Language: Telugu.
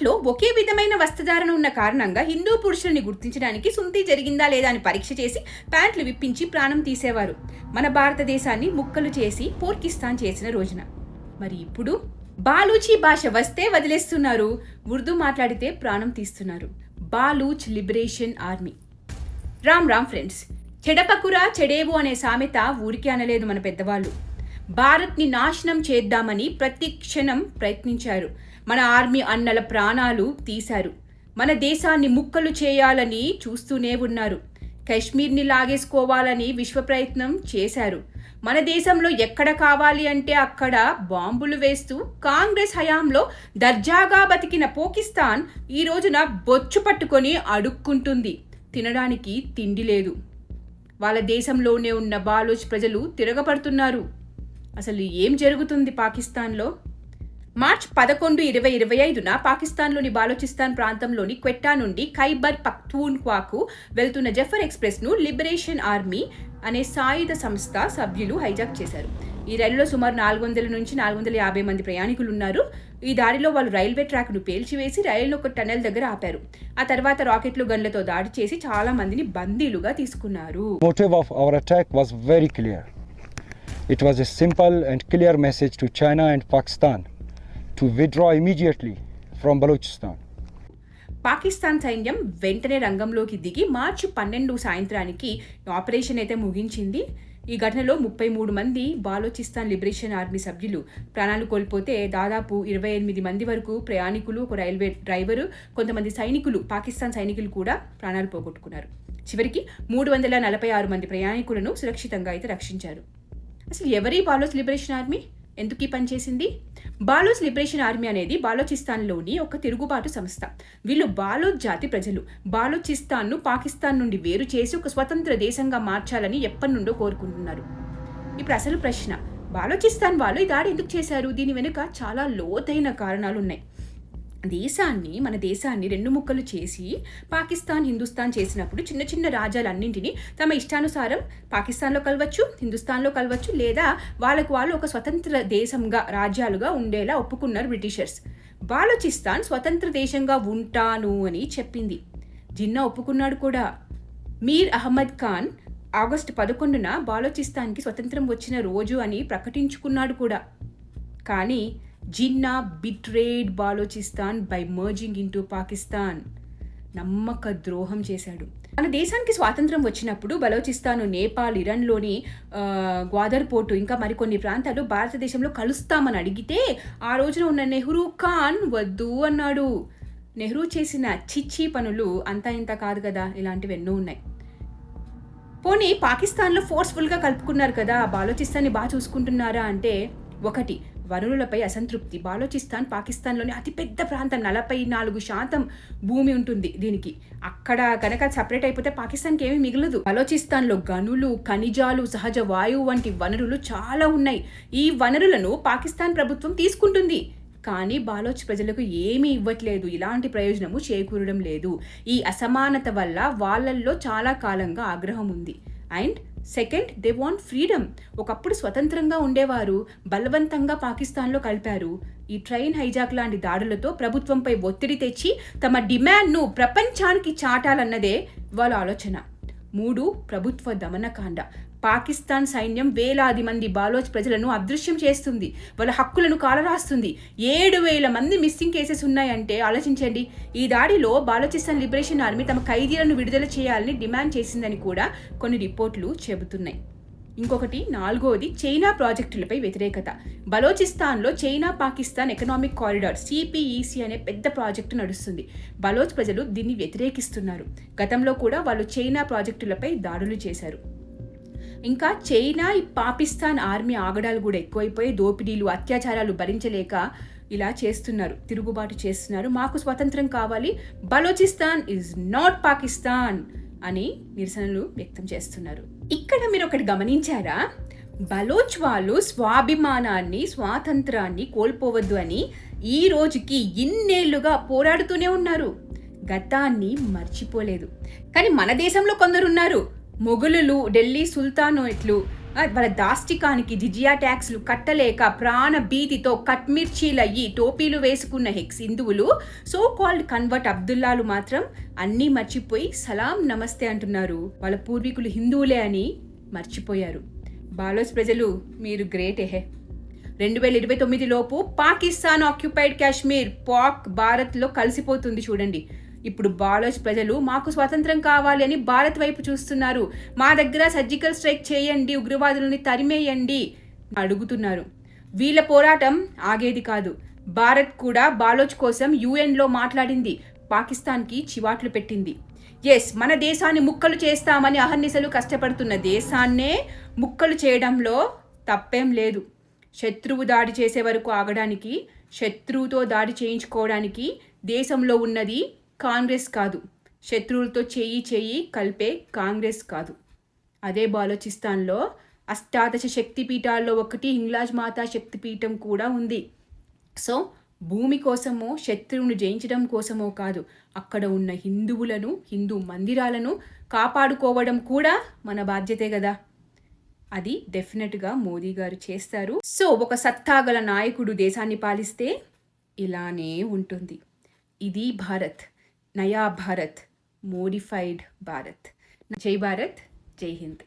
ప్యాంట్లో ఒకే విధమైన వస్త్రధారణ ఉన్న కారణంగా హిందూ పురుషుల్ని గుర్తించడానికి సుంతి జరిగిందా లేదా అని పరీక్ష చేసి ప్యాంట్లు విప్పించి ప్రాణం తీసేవారు. మన భారతదేశాన్ని ముక్కలు చేసి పోర్కిస్తాన్ చేసిన రోజున. మరి ఇప్పుడు? బాలూచి భాష వస్తే వదిలేస్తున్నారు. ఉర్దూ మాట్లాడితే ప్రాణం తీస్తున్నారు. Baloch liberation army. Ram Ram friends చెడపకురా చెడేవు అనే సామెత ఊరికే అనలేదు మన పెద్దవాళ్ళు. భారత్ని నాశనం చేద్దామని ప్రతి క్షణం ప్రయత్నించారు. మన ఆర్మీ అన్నల ప్రాణాలు తీశారు. మన దేశాన్ని ముక్కలు చేయాలని చూస్తూనే ఉన్నారు. కశ్మీర్ని లాగేసుకోవాలని విశ్వ ప్రయత్నం చేశారు. మన దేశంలో ఎక్కడ కావాలి అంటే అక్కడ బాంబులు వేస్తూ కాంగ్రెస్ హయాంలో దర్జాగా బతికిన పాకిస్తాన్ ఈ రోజున బొచ్చు పట్టుకొని అడుక్కుంటుంది. తినడానికి తిండి లేదు. వాళ్ళ దేశంలోనే ఉన్న బాలోచ్ ప్రజలు తిరగబడుతున్నారు. అసలు ఏం జరుగుతుంది పాకిస్తాన్లో? మార్చ్ పదకొండు ఇరవై ఇరవై ఐదున పాకిస్తాన్లోని బాలోచిస్తాన్ ప్రాంతంలోని క్వెట్టా నుండి ఖైబర్ పఖ్తూన్ఖ్వాకు వెళ్తున్న జఫర్ ఎక్స్ప్రెస్ను లిబరేషన్ ఆర్మీ అనే సాయుధ సంస్థ సభ్యులు హైజాక్ చేశారు. ఈ రైలులో సుమారు నాలుగు వందల నుంచి నాలుగు వందల యాభై మంది ప్రయాణికులు ఉన్నారు. ఈ దారిలో వాళ్ళు రైల్వే ట్రాక్ను పేల్చివేసి రైలు ఒక టనెల్ దగ్గర ఆపారు. ఆ తర్వాత రాకెట్లు గన్లతో దాడి చేసి చాలా మందిని బందీలుగా తీసుకున్నారు. Very clear it was was simple and clear message to China and Pakistan to withdraw immediately from Balochistan Pakistan సైన్యం వెంటనే రంగంలోకి దిగి మార్చి పన్నెండు సాయంత్రానికి ఆపరేషన్ అయితే ముగించింది. ఈ ఘటనలో ముప్పై మూడు మంది బాలోచిస్తాన్ లిబరేషన్ ఆర్మీ సభ్యులు ప్రాణాలు కోల్పోతే దాదాపు ఇరవై ఎనిమిది మంది వరకు ప్రయాణికులు ఒక రైల్వే డ్రైవరు కొంతమంది సైనికులు పాకిస్తాన్ సైనికులు కూడా ప్రాణాలు పోగొట్టుకున్నారు. చివరికి మూడు వందల నలభై ఆరు మంది ప్రయాణికులను సురక్షితంగా అయితే రక్షించారు. అసలు ఎవరి బాలోచ్ లిబరేషన్ ఆర్మీ? ఎందుకు ఈ పని చేసింది? బాలోచ్ లిబరేషన్ ఆర్మీ అనేది బాలోచిస్తాన్లోని ఒక తిరుగుబాటు సంస్థ. వీళ్ళు బాలోచ్ జాతి ప్రజలు. బాలోచిస్తాన్ను పాకిస్తాన్ నుండి వేరు చేసి ఒక స్వతంత్ర దేశంగా మార్చాలని ఎప్పటి నుండో కోరుకుంటున్నారు. ఇప్పుడు అసలు ప్రశ్న. బాలోచిస్తాన్ వాళ్ళు ఈ దాడి ఎందుకు చేశారు? దీని వెనుక చాలా లోతైన కారణాలు ఉన్నాయి దేశాన్ని మన దేశాన్ని రెండు ముక్కలు చేసి పాకిస్తాన్ హిందుస్థాన్ చేసినప్పుడు చిన్న చిన్న రాజ్యాలన్నింటినీ తమ ఇష్టానుసారం పాకిస్తాన్లో కలవచ్చు హిందుస్థాన్లో కలవచ్చు లేదా వాళ్ళకు వాళ్ళు ఒక స్వతంత్ర దేశంగా రాజ్యాలుగా ఉండేలా ఒప్పుకున్నారు బ్రిటిషర్స్. బాలోచిస్తాన్ స్వతంత్ర దేశంగా ఉంటాను అని చెప్పింది. జిన్నా ఒప్పుకున్నాడు కూడా. మీర్ అహ్మద్ ఖాన్ ఆగస్టు పదకొండున బాలోచిస్తాన్కి స్వతంత్రం వచ్చిన రోజు అని ప్రకటించుకున్నాడు కూడా. కానీ Jinnah betrayed Balochistan by merging into Pakistan. నమ్మక ద్రోహం చేశాడు. మన దేశానికి స్వాతంత్రం వచ్చినప్పుడు బలోచిస్తాను నేపాల్ ఇరాన్లోని గ్వాదర్ పోర్టు ఇంకా మరికొన్ని ప్రాంతాలు భారతదేశంలో కలుస్తామని అడిగితే ఆ రోజున ఉన్న నెహ్రూ ఖాన్ వద్దు అన్నాడు. నెహ్రూ చేసిన చిచ్చి పనులు అంతా ఇంత కాదు కదా ఇలాంటివి ఎన్నో ఉన్నాయి. పోనీ పాకిస్తాన్లో ఫోర్స్ఫుల్గా కలుపుకున్నారు కదా బాలోచిస్తాన్ని బాగా చూసుకుంటున్నారా అంటే ఒకటి వనరులపై అసంతృప్తి. బాలోచిస్తాన్ పాకిస్తాన్లోని అతిపెద్ద ప్రాంతం. నలభై నాలుగు శాతం భూమి ఉంటుంది దీనికి. అక్కడ కనుక సపరేట్ అయిపోతే పాకిస్తాన్కి ఏమీ మిగలదు. బలోచిస్తాన్లో గనులు ఖనిజాలు సహజ వాయువు వంటి వనరులు చాలా ఉన్నాయి. ఈ వనరులను పాకిస్తాన్ ప్రభుత్వం తీసుకుంటుంది. కానీ బాలోచ్ ప్రజలకు ఏమీ ఇవ్వట్లేదు. ఇలాంటి ప్రయోజనము చేకూరడం లేదు. ఈ అసమానత వల్ల వాళ్ళల్లో చాలా కాలంగా ఆగ్రహం ఉంది. And second they want freedom ఒకప్పుడు స్వతంత్రంగా ఉండేవారు. బలవంతంగా పాకిస్తాన్లో కలిపారు. ఈ ట్రైన్ హైజాక్ లాంటి దాడులతో ప్రభుత్వంపై ఒత్తిడి తెచ్చి తమ డిమాండ్ను ప్రపంచానికి చాటాలన్నదే వాళ్ళ ఆలోచన. మూడు ప్రభుత్వ దమనకాండ. పాకిస్తాన్ సైన్యం వేలాది మంది బాలోచ్ ప్రజలను అదృశ్యం చేస్తుంది. వాళ్ళ హక్కులను కాలరాస్తుంది. ఏడు వేల మంది మిస్సింగ్ కేసెస్ ఉన్నాయంటే ఆలోచించండి. ఈ దాడిలో బాలోచిస్తాన్ లిబరేషన్ ఆర్మీ తమ ఖైదీలను విడుదల చేయాలని డిమాండ్ చేసిందని కూడా కొన్ని రిపోర్ట్లు చెబుతున్నాయి. ఇంకొకటి నాలుగోది చైనా ప్రాజెక్టులపై వ్యతిరేకత. బలోచిస్తాన్లో China Pakistan economic corridor CPEC అనే పెద్ద ప్రాజెక్టు నడుస్తుంది. బలోచ్ ప్రజలు దీన్ని వ్యతిరేకిస్తున్నారు. గతంలో కూడా వాళ్ళు చైనా ప్రాజెక్టులపై దాడులు చేశారు. ఇంకా చైనా ఈ పాకిస్తాన్ ఆర్మీ ఆగడాలు కూడా ఎక్కువైపోయి దోపిడీలు అత్యాచారాలు భరించలేక ఇలా చేస్తున్నారు తిరుగుబాటు చేస్తున్నారు. మాకు స్వతంత్రం కావాలి. బలోచిస్తాన్ ఇస్ నాట్ పాకిస్తాన్ అని నిరసనలు వ్యక్తం చేస్తున్నారు. ఇక్కడ మీరు ఒకటి గమనించారా? బలోచ్ వాళ్ళు స్వాభిమానాన్ని స్వాతంత్రాన్ని కోల్పోవద్దు అని ఈ రోజుకి ఇన్నేళ్ళుగా పోరాడుతూనే ఉన్నారు. గతాన్ని మర్చిపోలేదు. కానీ మన దేశంలో కొందరున్నారు. మొఘలులు ఢిల్లీ సుల్తానేట్లు వాళ్ళ దాష్టికానికి జిజియా ట్యాక్స్లు కట్టలేక ప్రాణ భీతితో కట్మిర్చీలయ్యి టోపీలు వేసుకున్న హెక్స్ హిందువులు సో కాల్డ్ కన్వర్ట్ అబ్దుల్లాలు మాత్రం అన్నీ మర్చిపోయి సలాం నమస్తే అంటున్నారు. వాళ్ళ పూర్వీకులు హిందువులే అని మర్చిపోయారు. బాలోస్ ప్రజలు మీరు గ్రేట్ ఎహే రెండు వేల ఇరవై తొమ్మిది లోపు పాకిస్తాన్ ఆక్యుపైడ్ కాశ్మీర్ పాక్ భారత్లో కలిసిపోతుంది చూడండి. ఇప్పుడు బాలోచ్ ప్రజలు మాకు స్వతంత్రం కావాలి అని భారత్ వైపు చూస్తున్నారు. మా దగ్గర సర్జికల్ స్ట్రైక్ చేయండి ఉగ్రవాదులని తరిమేయండి అడుగుతున్నారు. వీళ్ళ పోరాటం ఆగేది కాదు. భారత్ కూడా బాలోచ్ కోసం యుఎన్లో మాట్లాడింది పాకిస్తాన్కి చివాట్లు పెట్టింది. ఎస్ మన దేశాన్ని ముక్కలు చేస్తామని అహర్నిశలు కష్టపడుతున్న దేశాన్నే ముక్కలు చేయడంలో తప్పేం లేదు. శత్రువు దాడి చేసే వరకు ఆగడానికి శత్రువుతో దాడి చేయించుకోవడానికి దేశంలో ఉన్నది కాంగ్రెస్ కాదు. శత్రువులతో చేయి చేయి కలిపే కాంగ్రెస్ కాదు. అదే బాలోచిస్తాన్లో అష్టాదశ శక్తిపీఠాల్లో ఒకటి హింగ్లాజ్ మాతా శక్తిపీఠం కూడా ఉంది. సో భూమి కోసమో శత్రువును జయించడం కోసమో కాదు. అక్కడ ఉన్న హిందువులను హిందూ మందిరాలను కాపాడుకోవడం కూడా మన బాధ్యతే కదా. అది డెఫినెట్గా మోదీ గారు చేస్తారు. సో ఒక సత్తాగల నాయకుడు దేశాన్ని పాలిస్తే ఇలానే ఉంటుంది. ఇది భారత్. నయా భారత్ మోడిఫైడ్ భారత్ జై భారత్ జై హింద్